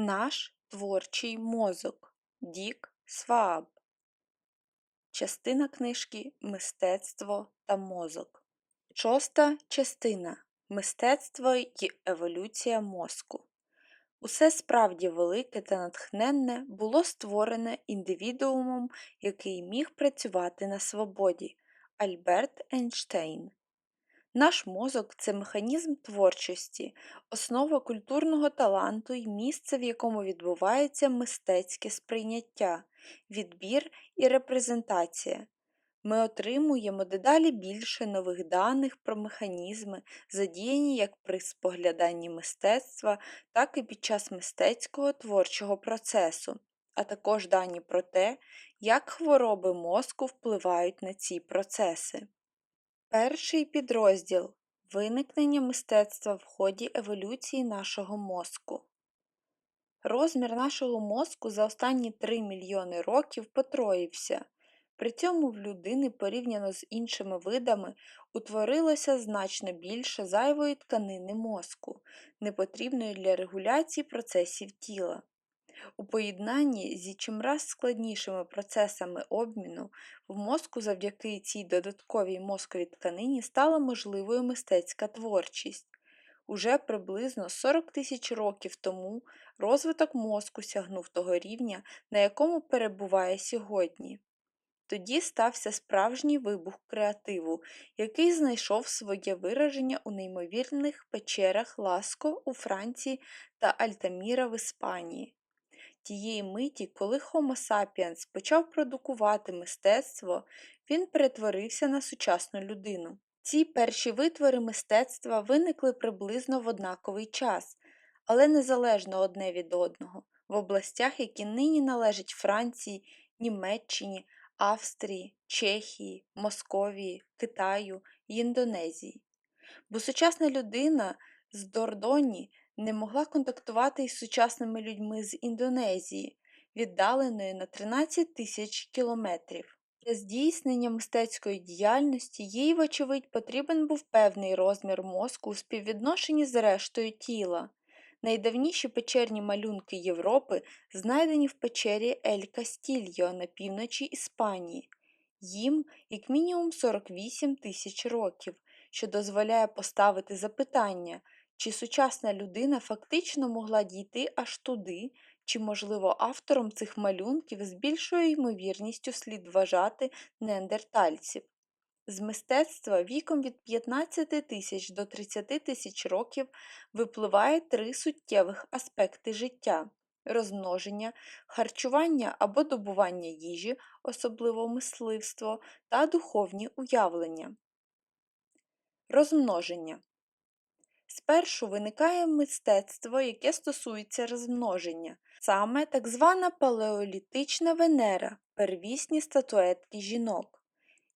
Наш творчий мозок Дік Свааб. Частина книжки Мистецтво та мозок. Шоста частина Мистецтво й еволюція мозку. Усе справді велике та натхненне було створене індивідуумом, який міг працювати на свободі Альберт Ейнштейн. Наш мозок це механізм творчості, основа культурного таланту і місце, в якому відбувається мистецьке сприйняття, відбір і репрезентація. Ми отримуємо дедалі більше нових даних про механізми, задіяні як при спогляданні мистецтва, так і під час мистецького творчого процесу, а також дані про те, як хвороби мозку впливають на ці процеси. Перший підрозділ Виникнення мистецтва в ході еволюції нашого мозку. Розмір нашого мозку за останні 3 мільйони років потроївся. При цьому в людини порівняно з іншими видами утворилося значно більше зайвої тканини мозку, непотрібної для регуляції процесів тіла. У поєднанні зі чимраз складнішими процесами обміну в мозку завдяки цій додатковій мозковій тканині стала можливою мистецька творчість. Уже приблизно 40 тисяч років тому розвиток мозку сягнув того рівня, на якому перебуває сьогодні. Тоді стався справжній вибух креативу, який знайшов своє вираження у неймовірних печерах Ласко у Франції та Альтаміра в Іспанії. Тієї миті, коли Homo sapiens почав продукувати мистецтво, він перетворився на сучасну людину. Ці перші витвори мистецтва виникли приблизно в однаковий час, але незалежно одне від одного, в областях, які нині належать Франції, Німеччині, Австрії, Чехії, Московії, Китаю і Індонезії. Бо сучасна людина з Дордоні не могла контактувати із сучасними людьми з Індонезії, віддаленої на 13 тисяч кілометрів. Для здійснення мистецької діяльності їй, вочевидь, потрібен був певний розмір мозку у співвідношенні з рештою тіла. Найдавніші печерні малюнки Європи знайдені в печері Ель Кастільо на півночі Іспанії. Їм як мінімум 48 тисяч років, що дозволяє поставити запитання, чи сучасна людина фактично могла дійти аж туди, чи, можливо, автором цих малюнків з більшою ймовірністю слід вважати неандертальців. З мистецтва віком від 15 тисяч до 30 тисяч років випливає три суттєвих аспекти життя розмноження, харчування або добування їжі, особливо мисливство та духовні уявлення. Розмноження Спершу виникає мистецтво, яке стосується розмноження, саме так звана палеолітична Венера, первісні статуетки жінок.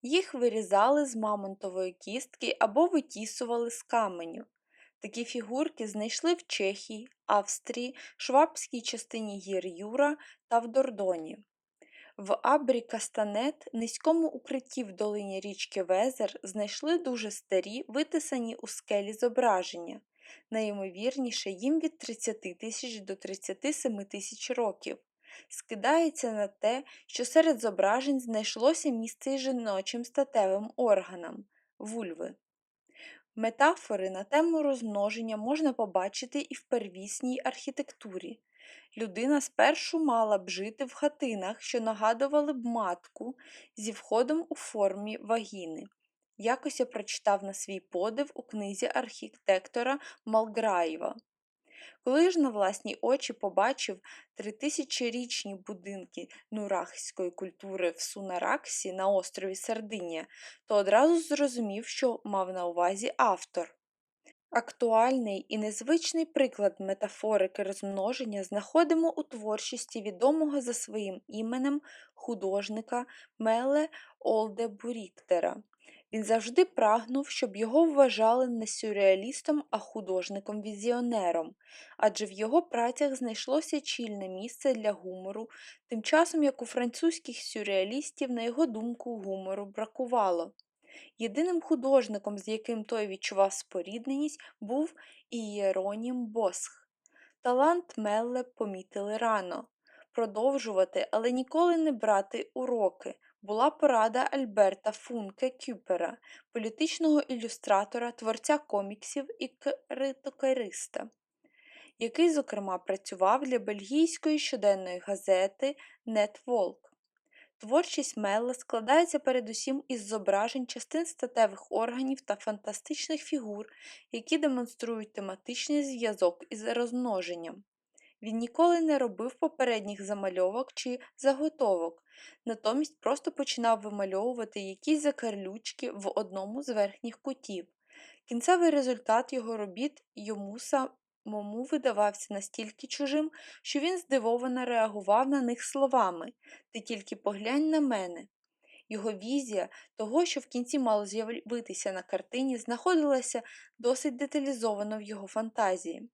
Їх вирізали з мамонтової кістки або витісували з каменю. Такі фігурки знайшли в Чехії, Австрії, Швабській частині гір Юра та в Дордоні. В Абрі Кастанет, низькому укритті в долині річки Везер, знайшли дуже старі, витисані у скелі зображення, найімовірніше їм від 30 тисяч до 37 тисяч років. Скидається на те, що серед зображень знайшлося місце й жіночим статевим органам вульви. Метафори на тему розмноження можна побачити і в первісній архітектурі. Людина спершу мала б жити в хатинах, що нагадували б матку зі входом у формі вагіни. Якось я прочитав на свій подив у книзі архітектора Малграєва. Коли ж на власні очі побачив тритисячорічні будинки нурахської культури в Сунараксі на острові Сардинія, то одразу зрозумів, що мав на увазі автор. Актуальний і незвичний приклад метафорики розмноження знаходимо у творчості відомого за своїм іменем художника Меле Олде Буріктера. Він завжди прагнув, щоб його вважали не сюрреалістом, а художником-візіонером, адже в його працях знайшлося чільне місце для гумору, тим часом як у французьких сюрреалістів, на його думку, гумору бракувало. Єдиним художником, з яким той відчував спорідненість, був Ієронім Босх. Талант Мелле помітили рано. Продовжувати, але ніколи не брати уроки була порада Альберта Функе Кюпера, політичного ілюстратора, творця коміксів і критикариста, який, зокрема, працював для бельгійської щоденної газети Нетволк. Творчість Мелла складається передусім із зображень частин статевих органів та фантастичних фігур, які демонструють тематичний зв'язок із розмноженням. Він ніколи не робив попередніх замальовок чи заготовок, натомість просто починав вимальовувати якісь закарлючки в одному з верхніх кутів. Кінцевий результат його робіт йому самому видавався настільки чужим, що він здивовано реагував на них словами Ти тільки поглянь на мене. Його візія того, що в кінці мало з'явитися на картині, знаходилася досить деталізовано в його фантазії.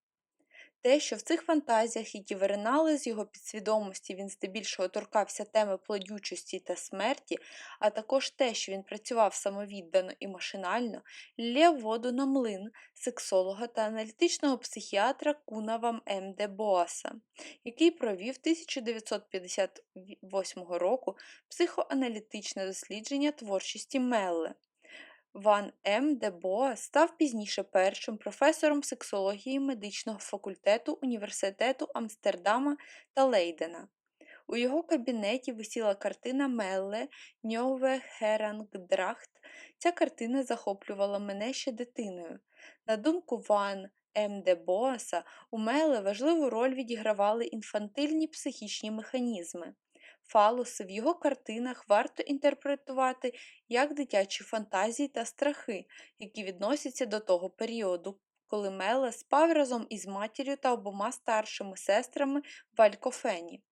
Те, що в цих фантазіях, які виринали з його підсвідомості, він здебільшого торкався теми плодючості та смерті, а також те, що він працював самовіддано і машинально, лє воду на млин сексолога та аналітичного психіатра Кунава М. Де Боаса, який провів 1958 року психоаналітичне дослідження творчості Мелле. Ван М. де Боа став пізніше першим професором сексології медичного факультету Університету Амстердама та Лейдена. У його кабінеті висіла картина Мелле Ньове Херангдрахт. Ця картина захоплювала мене ще дитиною. На думку Ван М. де Боаса, у Мелле важливу роль відігравали інфантильні психічні механізми. Фалоси в його картинах варто інтерпретувати як дитячі фантазії та страхи, які відносяться до того періоду, коли Меле спав разом із матір'ю та обома старшими сестрами в Алькофені.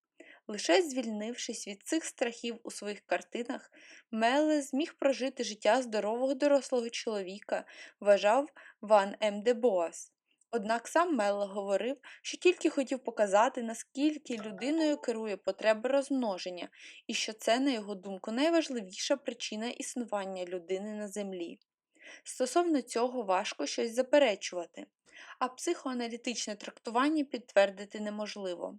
Лише звільнившись від цих страхів у своїх картинах, Меле зміг прожити життя здорового дорослого чоловіка, вважав Ван М. де Боас. Однак сам Мелле говорив, що тільки хотів показати, наскільки людиною керує потреба розмноження, і що це, на його думку, найважливіша причина існування людини на землі. Стосовно цього важко щось заперечувати, а психоаналітичне трактування підтвердити неможливо.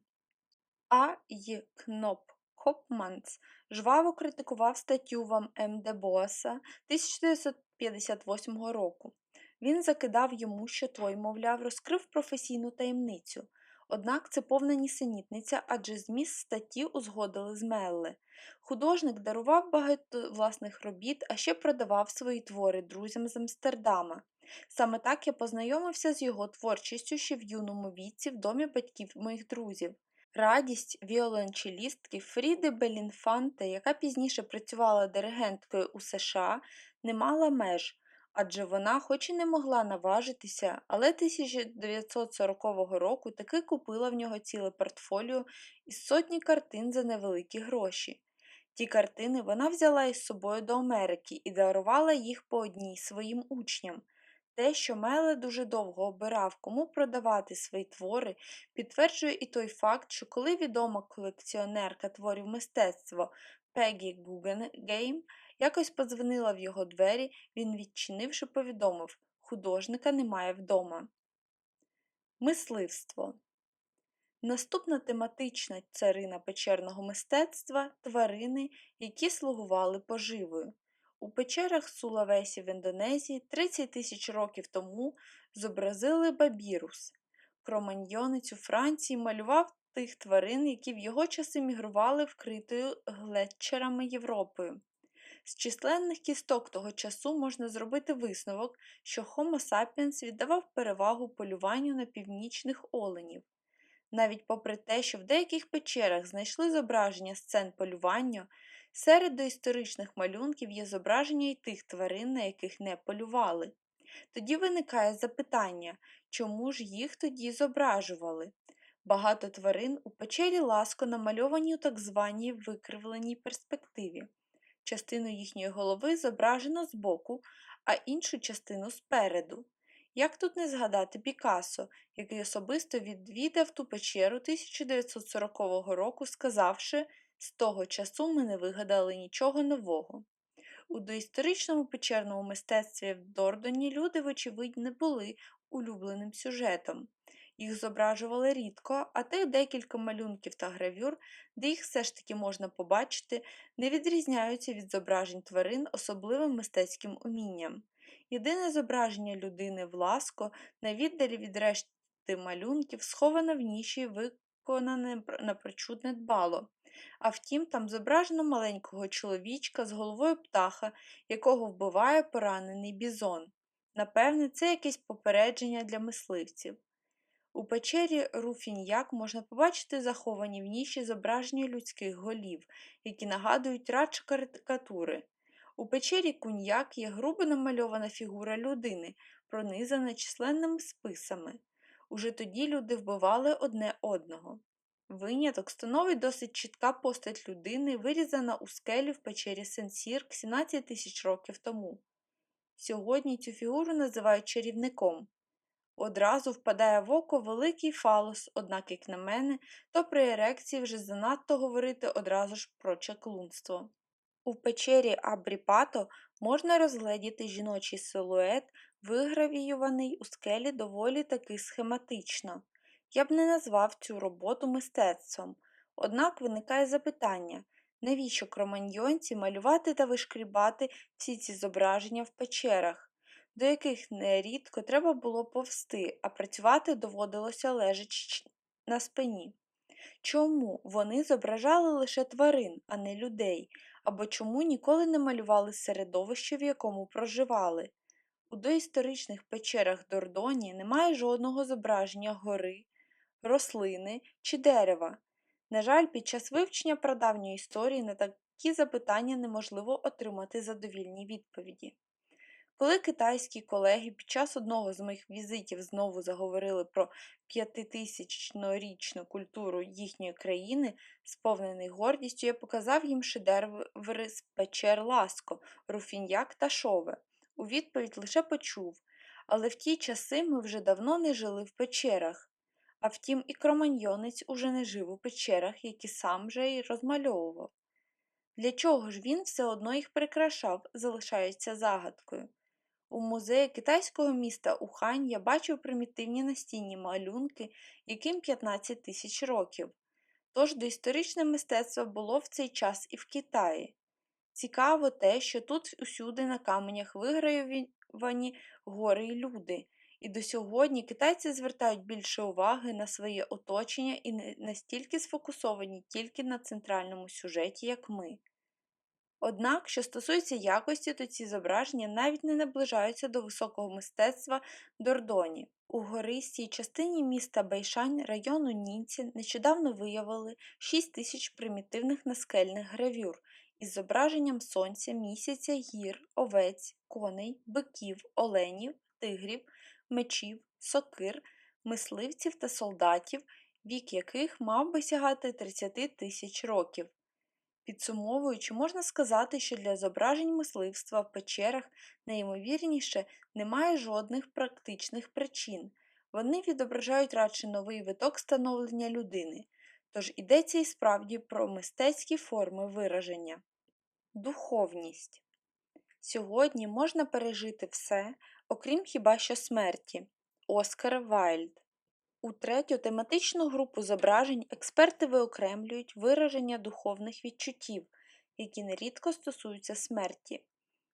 А. Й. Кноп Хопманц жваво критикував статтю Вам М. Де Боаса 1958 року. Він закидав йому, що той, мовляв, розкрив професійну таємницю. Однак це повна нісенітниця, адже зміст статті узгодили з Мелле. Художник дарував багато власних робіт, а ще продавав свої твори друзям з Амстердама. Саме так я познайомився з його творчістю ще в юному віці в домі батьків моїх друзів. Радість віолончелістки Фріди Белінфанте, яка пізніше працювала диригенткою у США, не мала меж адже вона, хоч і не могла наважитися, але 1940 року таки купила в нього ціле портфоліо із сотні картин за невеликі гроші. Ті картини вона взяла із собою до Америки і дарувала їх по одній своїм учням. Те, що Меле дуже довго обирав, кому продавати свої твори, підтверджує і той факт, що коли відома колекціонерка творів мистецтва Пегі Гугенгейм Якось подзвонила в його двері, він, відчинивши, повідомив художника немає вдома. Мисливство. Наступна тематична царина печерного мистецтва тварини, які слугували поживою. У печерах Сулавесі в Індонезії 30 тисяч років тому зобразили бабірус. Кроманьйонець у Франції малював тих тварин, які в його часи мігрували вкритою глетчерами Європою. З численних кісток того часу можна зробити висновок, що Homo sapiens віддавав перевагу полюванню на північних оленів. Навіть попри те, що в деяких печерах знайшли зображення сцен полювання, серед доісторичних малюнків є зображення й тих тварин, на яких не полювали. Тоді виникає запитання, чому ж їх тоді зображували? Багато тварин у печері ласко намальовані у так званій викривленій перспективі. Частину їхньої голови зображено збоку, а іншу частину спереду. Як тут не згадати Пікассо, який особисто відвідав ту печеру 1940 року, сказавши, з того часу ми не вигадали нічого нового. У доісторичному печерному мистецтві в Дордоні люди, вочевидь, не були улюбленим сюжетом. Їх зображували рідко, а тих декілька малюнків та гравюр, де їх все ж таки можна побачити, не відрізняються від зображень тварин особливим мистецьким умінням. Єдине зображення людини в ласко на віддалі від решти малюнків сховане в ніші, виконане напрочуд недбало. А втім, там зображено маленького чоловічка з головою птаха, якого вбиває поранений бізон. Напевне, це якесь попередження для мисливців. У печері Руфіньяк можна побачити заховані в ніші зображення людських голів, які нагадують радше карикатури. У печері куньяк є грубо намальована фігура людини, пронизана численними списами. Уже тоді люди вбивали одне одного. Виняток становить досить чітка постать людини, вирізана у скелі в печері Сенсірк 17 тисяч років тому. Сьогодні цю фігуру називають чарівником. Одразу впадає в око великий фалос, однак, як на мене, то при ерекції вже занадто говорити одразу ж про чаклунство. У печері Абріпато можна розгледіти жіночий силует, вигравіюваний у скелі доволі таки схематично. Я б не назвав цю роботу мистецтвом, однак виникає запитання, навіщо кроманьйонці малювати та вишкрібати всі ці зображення в печерах, до яких нерідко треба було повсти, а працювати доводилося лежачи на спині. Чому вони зображали лише тварин, а не людей, або чому ніколи не малювали середовище, в якому проживали? У доісторичних печерах Дордоні немає жодного зображення гори, рослини чи дерева. На жаль, під час вивчення прадавньої історії на такі запитання неможливо отримати задовільні відповіді. Коли китайські колеги під час одного з моїх візитів знову заговорили про п'ятитисячнорічну культуру їхньої країни, сповнений гордістю, я показав їм шедеври з печер Ласко, Руфіньяк та Шове. У відповідь лише почув, але в ті часи ми вже давно не жили в печерах. А втім, і кроманьйонець уже не жив у печерах, які сам же й розмальовував. Для чого ж він все одно їх прикрашав, залишається загадкою. У музеї китайського міста Ухань я бачив примітивні настінні малюнки, яким 15 тисяч років. Тож доісторичне мистецтво було в цей час і в Китаї. Цікаво те, що тут усюди на каменях вигравані гори й люди, і до сьогодні китайці звертають більше уваги на своє оточення і не настільки сфокусовані тільки на центральному сюжеті, як ми. Однак, що стосується якості, то ці зображення навіть не наближаються до високого мистецтва Дордоні. У гористій частині міста Байшань району Нінці нещодавно виявили 6 тисяч примітивних наскельних гравюр із зображенням сонця, місяця, гір, овець, коней, биків, оленів, тигрів, мечів, сокир, мисливців та солдатів, вік яких мав би сягати 30 тисяч років. Підсумовуючи, можна сказати, що для зображень мисливства в печерах найімовірніше немає жодних практичних причин. Вони відображають радше новий виток становлення людини, тож йдеться і справді про мистецькі форми вираження. Духовність Сьогодні можна пережити все, окрім хіба що смерті. Оскар Вайльд у третю тематичну групу зображень експерти виокремлюють вираження духовних відчуттів, які нерідко стосуються смерті.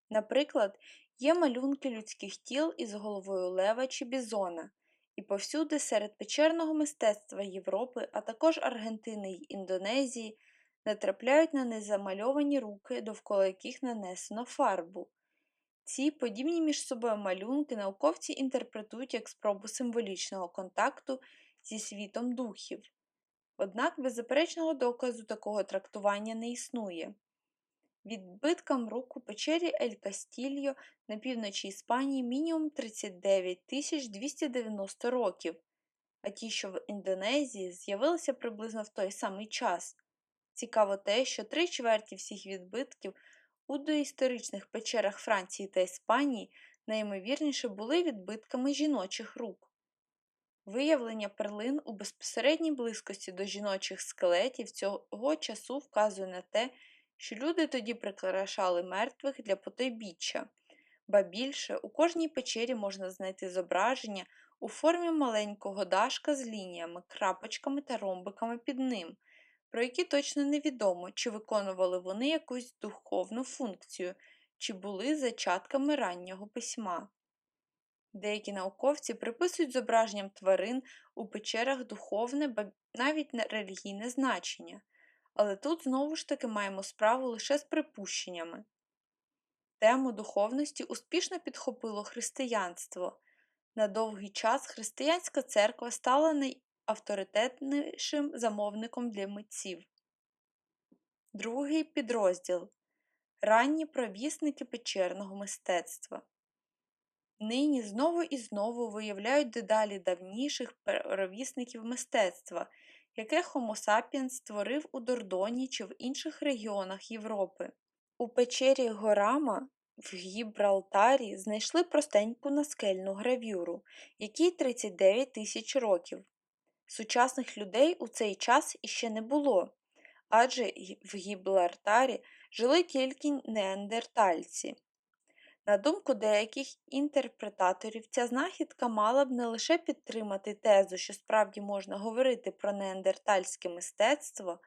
Наприклад, є малюнки людських тіл із головою лева чи бізона, і повсюди серед печерного мистецтва Європи, а також Аргентини й Індонезії, натрапляють на незамальовані руки, довкола яких нанесено фарбу. Ці подібні між собою малюнки науковці інтерпретують як спробу символічного контакту зі світом духів. Однак беззаперечного доказу такого трактування не існує. Відбиткам рук у печері Ель Кастільо на півночі Іспанії мінімум 39 290 років, а ті, що в Індонезії, з'явилися приблизно в той самий час. Цікаво те, що три чверті всіх відбитків у доісторичних печерах Франції та Іспанії найімовірніше були відбитками жіночих рук. Виявлення перлин у безпосередній близькості до жіночих скелетів цього часу вказує на те, що люди тоді прикрашали мертвих для потойбіччя, ба більше у кожній печері можна знайти зображення у формі маленького дашка з лініями, крапочками та ромбиками під ним, про які точно невідомо, чи виконували вони якусь духовну функцію, чи були зачатками раннього письма. Деякі науковці приписують зображенням тварин у печерах духовне, ба навіть релігійне значення, але тут знову ж таки маємо справу лише з припущеннями. Тему духовності успішно підхопило християнство. На довгий час християнська церква стала найавторитетнішим замовником для митців. Другий підрозділ ранні провісники печерного мистецтва. Нині знову і знову виявляють дедалі давніших провісників мистецтва, яке Homo sapiens створив у Дордоні чи в інших регіонах Європи. У печері Горама в Гібралтарі знайшли простеньку наскельну гравюру, якій 39 тисяч років. Сучасних людей у цей час іще не було, адже в Гібралтарі жили тільки неандертальці. На думку деяких інтерпретаторів, ця знахідка мала б не лише підтримати тезу, що справді можна говорити про неандертальське мистецтво,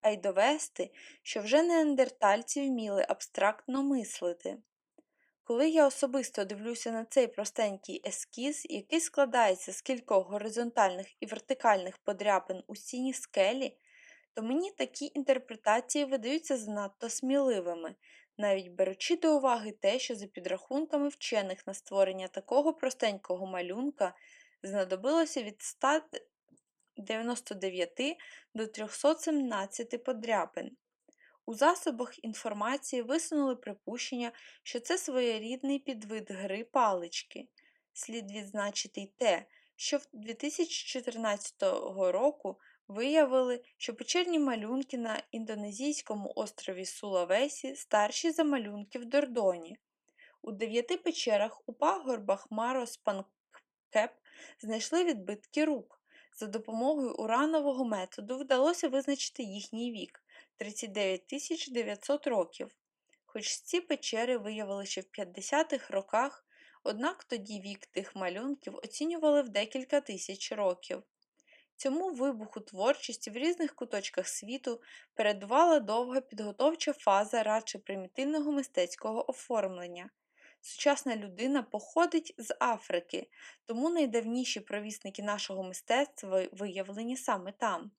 а й довести, що вже неандертальці вміли абстрактно мислити. Коли я особисто дивлюся на цей простенький ескіз, який складається з кількох горизонтальних і вертикальних подряпин у стіні скелі, то мені такі інтерпретації видаються занадто сміливими, навіть беручи до уваги те, що за підрахунками вчених на створення такого простенького малюнка знадобилося від 199 до 317 подряпин. У засобах інформації висунули припущення, що це своєрідний підвид гри палички. Слід відзначити й те, що в 2014 року виявили, що печерні малюнки на індонезійському острові Сулавесі старші за малюнки в Дордоні. У дев'яти печерах у пагорбах Марос Панкеп знайшли відбитки рук. За допомогою уранового методу вдалося визначити їхній вік 39 900 років. Хоч ці печери виявили ще в 50-х роках, однак тоді вік тих малюнків оцінювали в декілька тисяч років. Цьому вибуху творчості в різних куточках світу передувала довга підготовча фаза радше примітивного мистецького оформлення. Сучасна людина походить з Африки, тому найдавніші провісники нашого мистецтва виявлені саме там.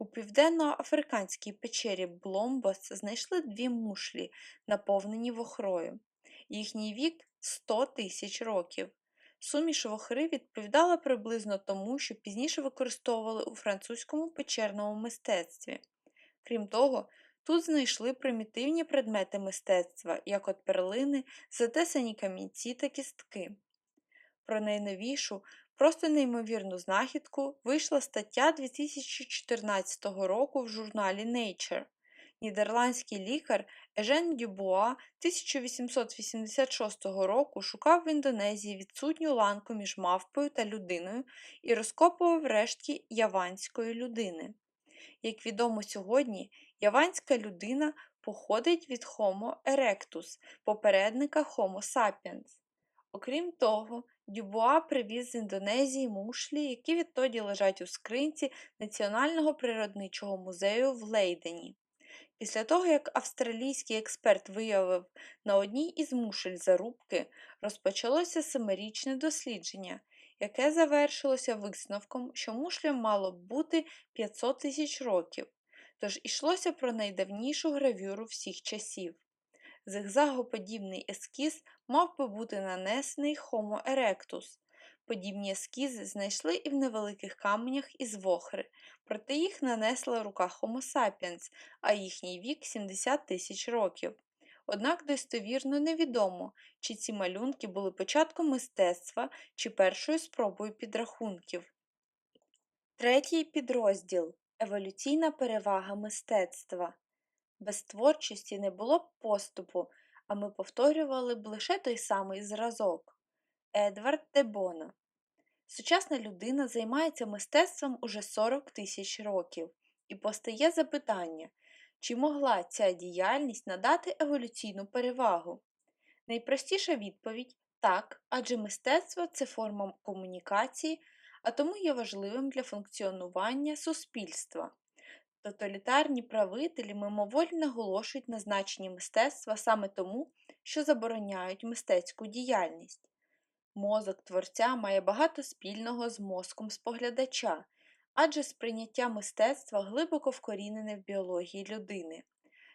У південно-африканській печері Бломбос знайшли дві мушлі, наповнені вохрою. Їхній вік 100 тисяч років. Суміш вохри відповідала приблизно тому, що пізніше використовували у французькому печерному мистецтві. Крім того, тут знайшли примітивні предмети мистецтва, як от перлини, затесані камінці та кістки. Про найновішу, просто неймовірну знахідку вийшла стаття 2014 року в журналі Nature. Нідерландський лікар Ежен Дюбуа 1886 року шукав в Індонезії відсутню ланку між мавпою та людиною і розкопував рештки яванської людини. Як відомо сьогодні, яванська людина походить від Homo erectus, попередника Homo sapiens. Окрім того, Дюбуа привіз з Індонезії мушлі, які відтоді лежать у скринці Національного природничого музею в Лейдені. Після того, як австралійський експерт виявив на одній із мушель зарубки, розпочалося семирічне дослідження, яке завершилося висновком, що мушлям мало б бути 500 тисяч років, тож йшлося про найдавнішу гравюру всіх часів. Зигзагоподібний ескіз мав би бути нанесений Homo erectus. Подібні ескізи знайшли і в невеликих каменях із вохри, проте їх нанесла рука Homo sapiens, а їхній вік 70 тисяч років. Однак достовірно невідомо, чи ці малюнки були початком мистецтва чи першою спробою підрахунків. Третій підрозділ еволюційна перевага мистецтва. Без творчості не було б поступу, а ми повторювали б лише той самий зразок. Едвард Дебона Сучасна людина займається мистецтвом уже 40 тисяч років, і постає запитання, чи могла ця діяльність надати еволюційну перевагу? Найпростіша відповідь Так, адже мистецтво це форма комунікації, а тому є важливим для функціонування суспільства. Тоталітарні правителі мимоволі наголошують на значенні мистецтва саме тому, що забороняють мистецьку діяльність. Мозок творця має багато спільного з мозком споглядача, адже сприйняття мистецтва глибоко вкорінене в біології людини.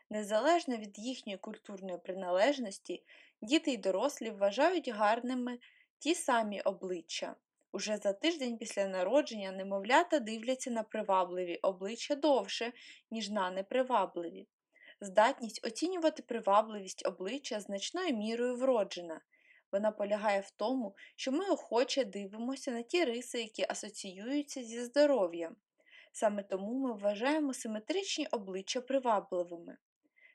Незалежно від їхньої культурної приналежності, діти й дорослі вважають гарними ті самі обличчя. Уже за тиждень після народження немовлята дивляться на привабливі обличчя довше, ніж на непривабливі. Здатність оцінювати привабливість обличчя значною мірою вроджена. Вона полягає в тому, що ми охоче дивимося на ті риси, які асоціюються зі здоров'ям. Саме тому ми вважаємо симетричні обличчя привабливими.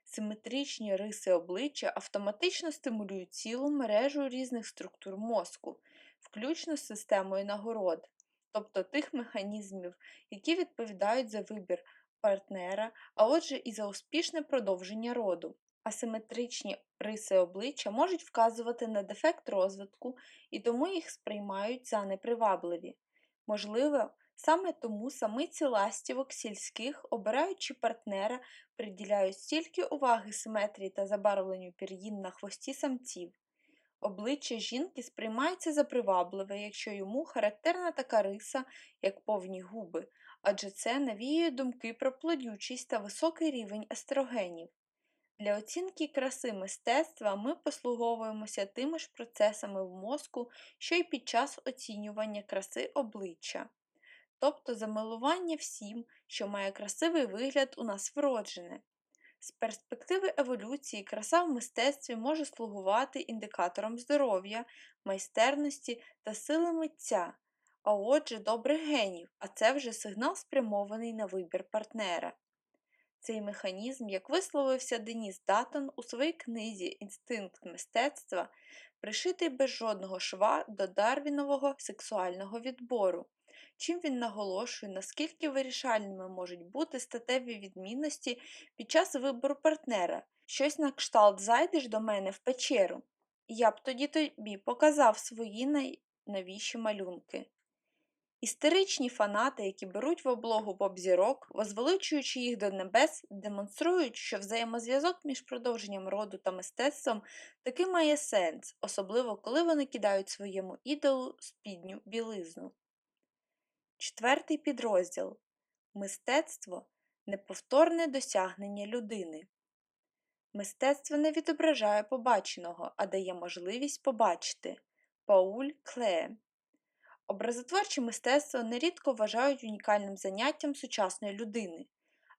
Симетричні риси обличчя автоматично стимулюють цілу мережу різних структур мозку, включно з системою нагород, тобто тих механізмів, які відповідають за вибір партнера, а отже і за успішне продовження роду. Асиметричні риси обличчя можуть вказувати на дефект розвитку і тому їх сприймають за непривабливі. Можливо, саме тому самиці ластівок сільських, обираючи партнера, приділяють стільки уваги симетрії та забарвленню пір'їн на хвості самців. Обличчя жінки сприймається за привабливе, якщо йому характерна така риса, як повні губи, адже це навіює думки про плодючість та високий рівень естрогенів. Для оцінки краси мистецтва ми послуговуємося тими ж процесами в мозку, що й під час оцінювання краси обличчя, тобто замилування всім, що має красивий вигляд у нас вроджене. З перспективи еволюції краса в мистецтві може слугувати індикатором здоров'я, майстерності та сили митця, а отже, добрих генів, а це вже сигнал спрямований на вибір партнера. Цей механізм, як висловився Деніс Датон у своїй книзі Інстинкт мистецтва, пришитий без жодного шва до дарвінового сексуального відбору, чим він наголошує, наскільки вирішальними можуть бути статеві відмінності під час вибору партнера, щось на кшталт зайдеш до мене в печеру, і я б тоді тобі показав свої найновіші малюнки. Істеричні фанати, які беруть в облогу поп-зірок, возвеличуючи їх до небес, демонструють, що взаємозв'язок між продовженням роду та мистецтвом таки має сенс, особливо коли вони кидають своєму ідолу спідню білизну. Четвертий підрозділ Мистецтво неповторне досягнення людини. Мистецтво не відображає побаченого, а дає можливість побачити. Пауль Клеє Образотворче мистецтво нерідко вважають унікальним заняттям сучасної людини,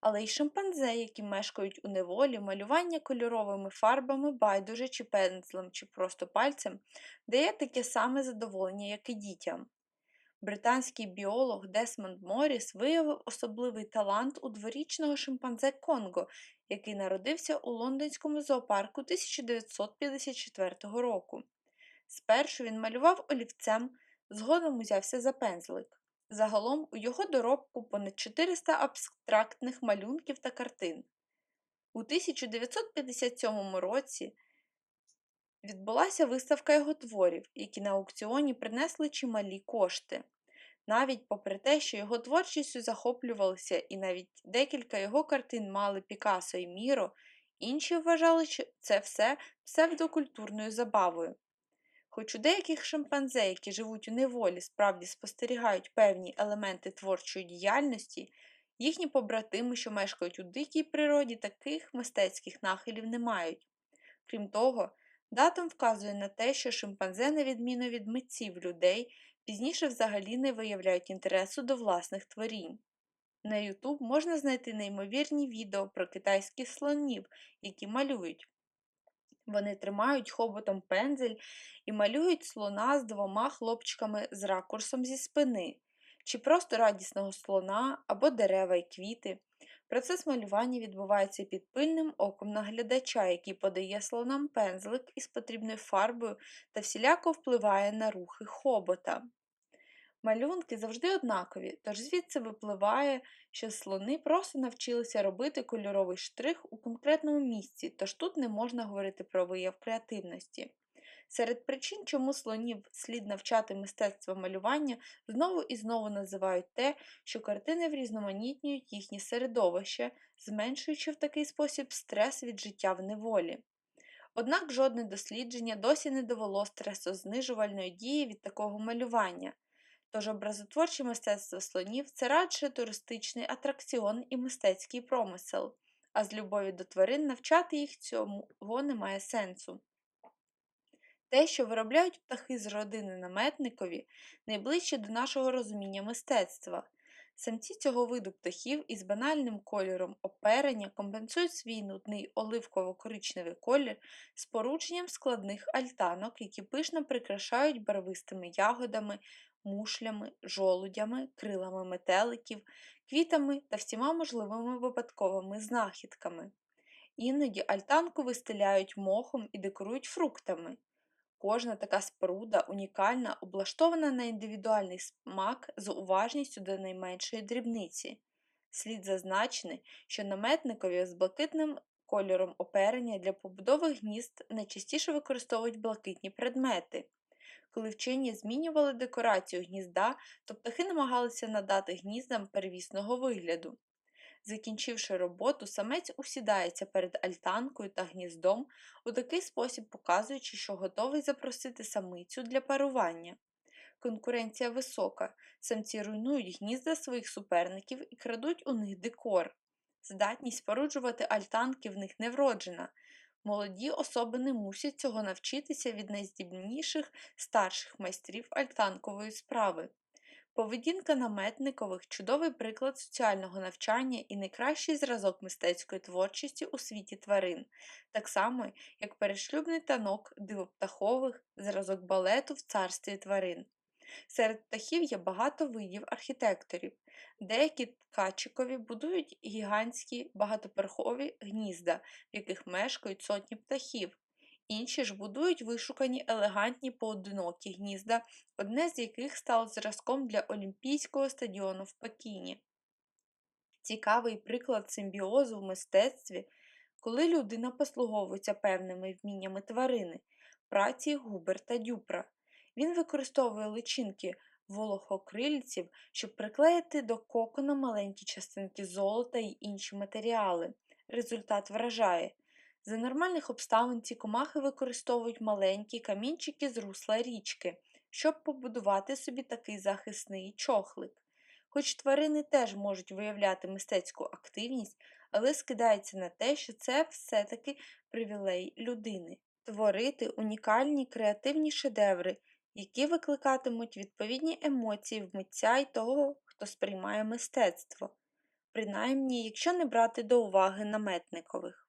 але й шимпанзе, які мешкають у неволі, малювання кольоровими фарбами, байдуже чи пензлем, чи просто пальцем, дає таке саме задоволення, як і дітям. Британський біолог Десмонд Моріс виявив особливий талант у дворічного шимпанзе Конго, який народився у лондонському зоопарку 1954 року. Спершу він малював олівцем. Згодом узявся за пензлик. Загалом у його доробку понад 400 абстрактних малюнків та картин. У 1957 році відбулася виставка його творів, які на аукціоні принесли чималі кошти. Навіть попри те, що його творчістю захоплювалися і навіть декілька його картин мали Пікасо і Міро, інші вважали, що це все псевдокультурною забавою. Хоч у деяких шимпанзе, які живуть у неволі, справді спостерігають певні елементи творчої діяльності, їхні побратими, що мешкають у дикій природі, таких мистецьких нахилів не мають. Крім того, датом вказує на те, що шимпанзе, на відміну від митців людей, пізніше взагалі не виявляють інтересу до власних творінь. На YouTube можна знайти неймовірні відео про китайських слонів, які малюють. Вони тримають хоботом пензель і малюють слона з двома хлопчиками з ракурсом зі спини, чи просто радісного слона або дерева й квіти. Процес малювання відбувається під пильним оком наглядача, який подає слонам пензлик із потрібною фарбою та всіляко впливає на рухи хобота. Малюнки завжди однакові, тож звідси випливає, що слони просто навчилися робити кольоровий штрих у конкретному місці, тож тут не можна говорити про вияв креативності. Серед причин, чому слонів слід навчати мистецтва малювання, знову і знову називають те, що картини врізноманітнюють їхнє середовище, зменшуючи в такий спосіб стрес від життя в неволі. Однак жодне дослідження досі не довело стресознижувальної дії від такого малювання. Тож образотворче мистецтво слонів це радше туристичний атракціон і мистецький промисел, а з любові до тварин навчати їх цього немає сенсу. Те, що виробляють птахи з родини наметникові, найближче до нашого розуміння мистецтва. Самці цього виду птахів із банальним кольором оперення компенсують свій нудний оливково-коричневий колір спорудженням складних альтанок, які пишно прикрашають барвистими ягодами, мушлями, жолудями, крилами метеликів, квітами та всіма можливими випадковими знахідками. Іноді альтанку вистеляють мохом і декорують фруктами. Кожна така споруда унікальна, облаштована на індивідуальний смак з уважністю до найменшої дрібниці. Слід зазначити, що наметникові з блакитним кольором оперення для побудови гнізд найчастіше використовують блакитні предмети. Коли вчені змінювали декорацію гнізда, то птахи намагалися надати гніздам первісного вигляду. Закінчивши роботу, самець усідається перед альтанкою та гніздом, у такий спосіб показуючи, що готовий запросити самицю для парування. Конкуренція висока, самці руйнують гнізда своїх суперників і крадуть у них декор. Здатність споруджувати альтанки в них не вроджена. Молоді особи не мусять цього навчитися від найздібніших старших майстрів альтанкової справи. Поведінка наметникових чудовий приклад соціального навчання і найкращий зразок мистецької творчості у світі тварин, так само, як перешлюбний танок дивоптахових, зразок балету в царстві тварин. Серед птахів є багато видів архітекторів. Деякі ткачикові будують гігантські багатоперхові гнізда, в яких мешкають сотні птахів. Інші ж будують вишукані елегантні поодинокі гнізда, одне з яких стало зразком для Олімпійського стадіону в Пекіні. Цікавий приклад симбіозу в мистецтві, коли людина послуговується певними вміннями тварини, праці Губерта Дюпра. Він використовує личинки волохокрильців, щоб приклеїти до кокона маленькі частинки золота і інші матеріали. Результат вражає. За нормальних обставин ці комахи використовують маленькі камінчики з русла річки, щоб побудувати собі такий захисний чохлик. Хоч тварини теж можуть виявляти мистецьку активність, але скидається на те, що це все-таки привілей людини творити унікальні креативні шедеври, які викликатимуть відповідні емоції в митця й того, хто сприймає мистецтво, принаймні, якщо не брати до уваги наметникових.